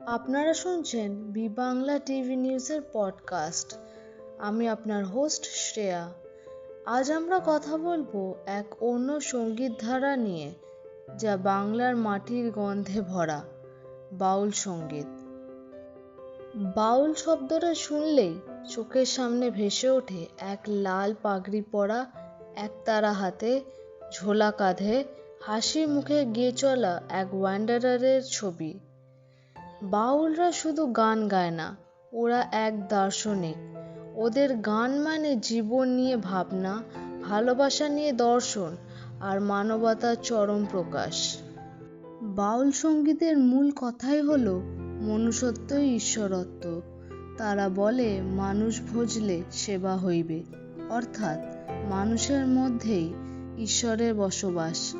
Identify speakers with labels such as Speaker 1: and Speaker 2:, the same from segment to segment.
Speaker 1: আপনারা শুনছেন B Bangla TV নিউজের পডকাস্ট আমি আপনার হোস্ট শ্রেয়া। আজ আমরা কথা বলব এক অন্য সংগীত ধারা নিয়ে, যা বাংলার মাটির গন্ধে ভরা, বাউল সংগীত। বাউল শব্দটা শুনলেই চোখের সামনে ভেসে ওঠে এক লাল পাগড়ি পরা একতারা হাতে, ঝোলা কাঁধে হাসি মুখে গিয়ে চলা এক ওয়ান্ডারারের ছবি। বাউলরা শুধু গান গায় না, ওরা এক দার্শনিক। ওদের গান মানে জীবন নিয়ে ভাবনা, ভালোবাসা নিয়ে দর্শন আর মানবতার চরম প্রকাশ। বাউল সঙ্গীতের মূল কথাই হলো মনুষ্যত্বই ঈশ্বরত্ব। তারা বলে, মানুষ ভজলে সেবা হইবে। অর্থাৎ মানুষের মধ্যেই ঈশ্বরের বসবাস।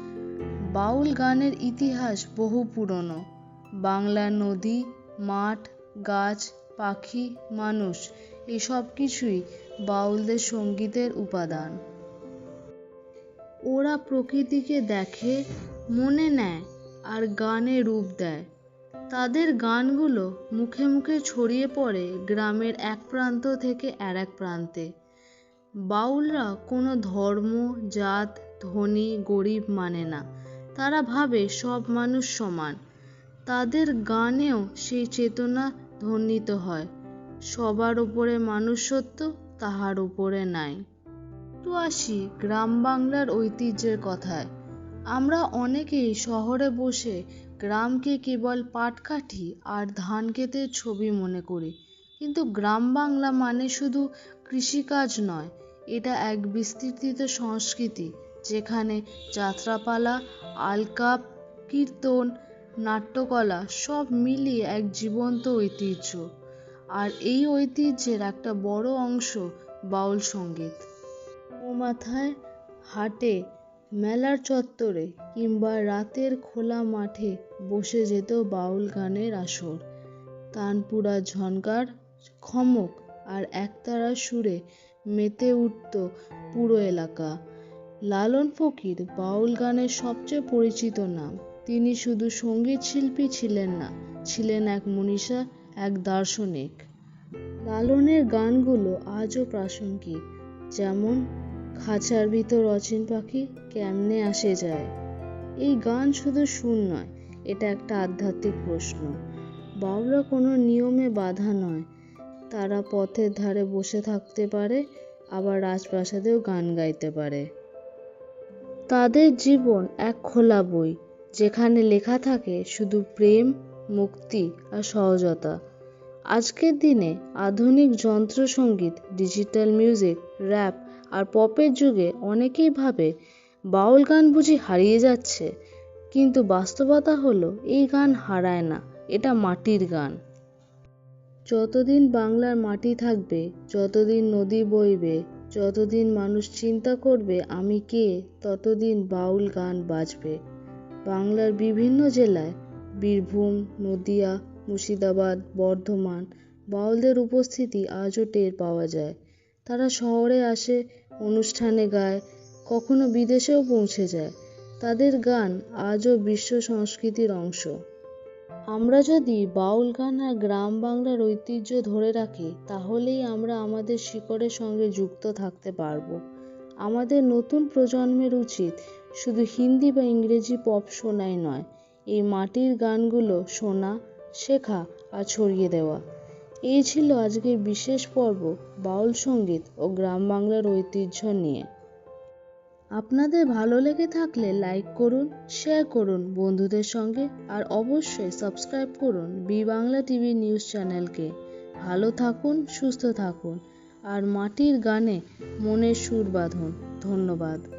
Speaker 1: বাউল গানের ইতিহাস বহু পুরনো। বাংলার নদী, মাঠ, গাছ, পাখি, মানুষ এই সব কিছুই বাউলদের সঙ্গীতের উপাদান। ওরা প্রকৃতিকে দেখে, মনে নেয় আর গানে রূপ দেয়। তাদের গানগুলো মুখে মুখে ছড়িয়ে পড়ে গ্রামের এক প্রান্ত থেকে আর এক প্রান্তে। বাউলরা কোনো ধর্ম, জাত, ধনী, গরিব মানে না। তারা ভাবে সব মানুষ সমান। তাদের গানেও সেই চেতনা ধ্বনিত হয়। সবার ওপরে মানুষত্ব, তাহার উপরে নাই। তো আসি গ্রাম বাংলার ঐতিহ্যের কথায়। আমরা অনেকেই শহরে বসে গ্রামকে কেবল পাটকাঠি আর ধান ক্ষেতের ছবি মনে করি। কিন্তু গ্রাম বাংলা মানে শুধু কৃষিকাজ নয়, এটা এক বিস্তৃত সংস্কৃতি, যেখানে যাত্রাপালা, আলকাপ, কীর্তন নাট্যকলা সব মিলিয়ে এক জীবন্ত ঐতিহ্য। আর এই ঐতিহ্যের একটা বড় অংশ বাউল সংগীত। ও মাথায় হাটে মেলার চত্বরে কিংবা রাতের খোলা মাঠে বসে যেত বাউল গানের আসর। তানপুরা ঝনকার, খমক আর একতারা সুরে মেতে উঠত পুরো এলাকা। লালন ফকির বাউল গানের সবচেয়ে পরিচিত নাম। তিনি শুধু সংগীত শিল্পী ছিলেন না, ছিলেন এক মনীষা, এক দার্শনিক। লালনের গানগুলো আজও প্রাসঙ্গিক, যেমন, খাঁচার ভিতর অচিন পাখি কেমনে আসে যায়? এই গান শুধু সুর নয়, এটা একটা আধ্যাত্মিক প্রশ্ন। বাউলরা কোনো নিয়মে বাধা নয়, তারা পথের ধারে বসে থাকতে পারে, আবার রাজপ্রাসাদেও গান গাইতে পারে। তাদের জীবন এক খোলা বই যেখানে লেখা থাকে শুধু প্রেম, মুক্তি আর সহজতা। আজকের দিনে আধুনিক যন্ত্রসঙ্গীত ডিজিটাল মিউজিক, র্যাপ আর পপের যুগে অনেকেই ভাবে বাউল গান বুঝি হারিয়ে যাচ্ছে, কিন্তু বাস্তবতা হলো এই গান হারায় না, এটা মাটির গান। যতদিন বাংলার মাটি থাকবে, যতদিন নদী বইবে, যতদিন মানুষ চিন্তা করবে আমি কে, ততদিন বাউল গান বাজবে। বাংলার বিভিন্ন জেলায় বীরভূম, নদিয়া, মুর্শিদাবাদ, বর্ধমান বাউলদের উপস্থিতি আজও টের পাওয়া যায়। তারা শহরে আসে, অনুষ্ঠানে গায়, কখনো বিদেশেও পৌঁছে যায়। তাদের গান আজও বিশ্ব সংস্কৃতির অংশ। আমরা যদি বাউল গান আর গ্রাম বাংলার ঐতিহ্য ধরে রাখি, তাহলেই আমরা আমাদের শিকড়ের সঙ্গে যুক্ত থাকতে পারব। আমাদের নতুন প্রজন্মের উচিত শুধু হিন্দি বা ইংরেজি পপ শোনাই নয়, এই মাটির গানগুলো শোনা, শেখা আর ছড়িয়ে দেওয়া। এই ছিল আজকের বিশেষ পর্ব বাউল সংগীত ও গ্রাম বাংলার ঐতিহ্য নিয়ে। আপনাদের ভালো লেগে থাকলে লাইক করুন, শেয়ার করুন বন্ধুদের সঙ্গে আর অবশ্যই সাবস্ক্রাইব করুন বি বাংলা টিভি নিউজ চ্যানেলকে। ভালো থাকুন, সুস্থ থাকুন। আর মাটির গানে মনের সুর বাঁধুন। ধন্যবাদ।